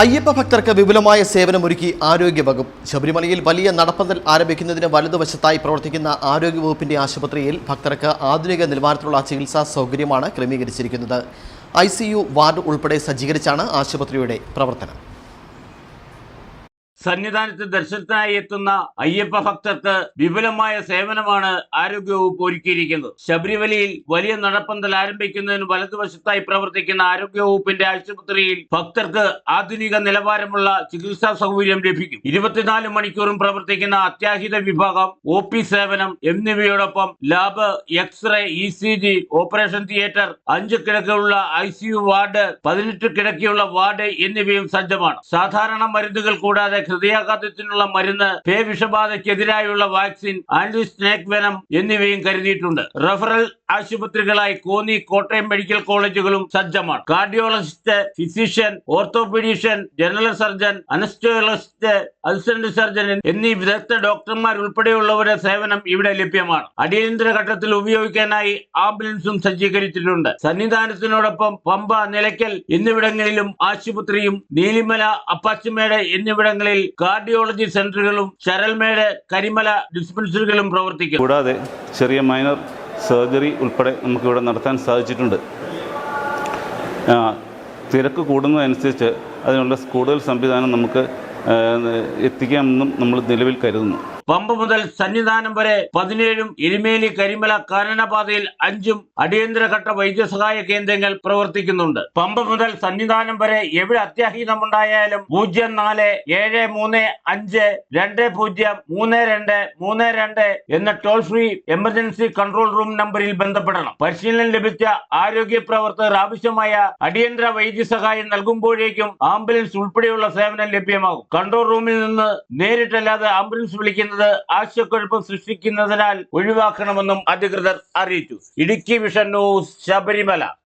അയ്യപ്പ ഭക്തർക്ക് വിപുലമായ സേവനമൊരുക്കി ആരോഗ്യവകുപ്പ്. ശബരിമലയിൽ വലിയ നടപ്പന്തൽ ആരംഭിക്കുന്നതിന് വലതുവശത്തായി പ്രവർത്തിക്കുന്ന ആരോഗ്യവകുപ്പിന്റെ ആശുപത്രിയിൽ ഭക്തർക്ക് ആധുനിക നിലവാരത്തിലുള്ള ചികിത്സാ സൗകര്യമാണ് ക്രമീകരിച്ചിരിക്കുന്നത്. ഐ വാർഡ് ഉൾപ്പെടെ സജ്ജീകരിച്ചാണ് ആശുപത്രിയുടെ പ്രവർത്തനം. സന്നിധാനത്ത് ദർശനത്തിനായി എത്തുന്ന അയ്യപ്പ ഭക്തർക്ക് വിപുലമായ സേവനമാണ് ആരോഗ്യവകുപ്പ് ഒരുക്കിയിരിക്കുന്നത്. ശബരിമലയിൽ വലിയ നടപ്പന്തൽ ആരംഭിക്കുന്നതിന് വലതുവശത്തായി പ്രവർത്തിക്കുന്ന ആരോഗ്യവകുപ്പിന്റെ ആശുപത്രിയിൽ ഭക്തർക്ക് ആധുനിക നിലവാരമുള്ള ചികിത്സാ സൗകര്യം ലഭിക്കും. ഇരുപത്തിനാല് മണിക്കൂറും പ്രവർത്തിക്കുന്ന അത്യാഹിത വിഭാഗം ഒ സേവനം എന്നിവയോടൊപ്പം lab X ray E operation theatre അഞ്ച് കിടക്കുള്ള ഐ വാർഡ് പതിനെട്ട് കിടക്കിയുള്ള വാർഡ് എന്നിവയും സജ്ജമാണ്. സാധാരണ മരുന്നുകൾ കൂടാതെ ഹൃദയാഘാതത്തിനുള്ള മരുന്ന് പേ വിഷബാധയ്ക്കെതിരായുള്ള വാക്സിൻ ആന്റി സ്നേക് വെനം എന്നിവയും കരുതിയിട്ടുണ്ട്. റഫറൽ ആശുപത്രികളായി കോന്നി കോട്ടയം മെഡിക്കൽ കോളേജുകളും സജ്ജമാണ്. Cardiologist physician orthopaedician general surgeon anaesthesiologist assistant surgeon എന്നീ വിദഗ്ധ ഡോക്ടർമാർ ഉൾപ്പെടെയുള്ളവരുടെ സേവനം ഇവിടെ ലഭ്യമാണ്. അടിയന്തര ഘട്ടത്തിൽ ഉപയോഗിക്കാനായി ആംബുലൻസും സജ്ജീകരിച്ചിട്ടുണ്ട്. സന്നിധാനത്തിനോടൊപ്പം പമ്പ നിലയ്ക്കൽ എന്നിവിടങ്ങളിലും ആശുപത്രിയും നീലിമല അപ്പാച്ചിമേട് എന്നിവിടങ്ങളിൽ കാർഡിയോളജി സെന്ററുകളും ശരൽമേട് കരിമല ഡിസ്പെൻസറികളും പ്രവർത്തിക്കും കൂടാതെ ചെറിയ മൈനർ സർജറി ഉൾപ്പെടെ നമുക്കിവിടെ നടത്താൻ സാധിച്ചിട്ടുണ്ട്. തിരക്ക് കൂടുന്നതനുസരിച്ച് അതിനുള്ള കൂടുതൽ സംവിധാനം നമുക്ക് എത്തിക്കാമെന്നും നമ്മൾ നിലവിൽ കരുതുന്നു. പമ്പ മുതൽ സന്നിധാനം വരെ പതിനേഴും എരുമേലി കരിമല കാനനപാതയിൽ അഞ്ചും അടിയന്തരഘട്ട വൈദ്യസഹായ കേന്ദ്രങ്ങൾ പ്രവർത്തിക്കുന്നുണ്ട്. പമ്പ മുതൽ സന്നിധാനം വരെ എവിടെ അത്യാഹിതമുണ്ടായാലും പൂജ്യം നാല് ഏഴ് മൂന്ന് അഞ്ച് രണ്ട് പൂജ്യം മൂന്ന് രണ്ട് മൂന്ന് രണ്ട് എന്ന toll free emergency control room നമ്പറിൽ ബന്ധപ്പെടണം. പരിശീലനം ലഭിച്ച ആരോഗ്യ പ്രവർത്തകർ ആവശ്യമായ അടിയന്തര വൈദ്യസഹായം നൽകുമ്പോഴേക്കും ആംബുലൻസ് ഉൾപ്പെടെയുള്ള സേവനം ലഭ്യമാകും. കൺട്രോൾ റൂമിൽ നിന്ന് നേരിട്ടല്ലാതെ ആംബുലൻസ് വിളിക്കുന്നത് ആശയക്കുഴപ്പം സൃഷ്ടിക്കുന്നതിനാൽ ഒഴിവാക്കണമെന്നും അധികൃതർ അറിയിച്ചു. Idukki vision news Sabarimala.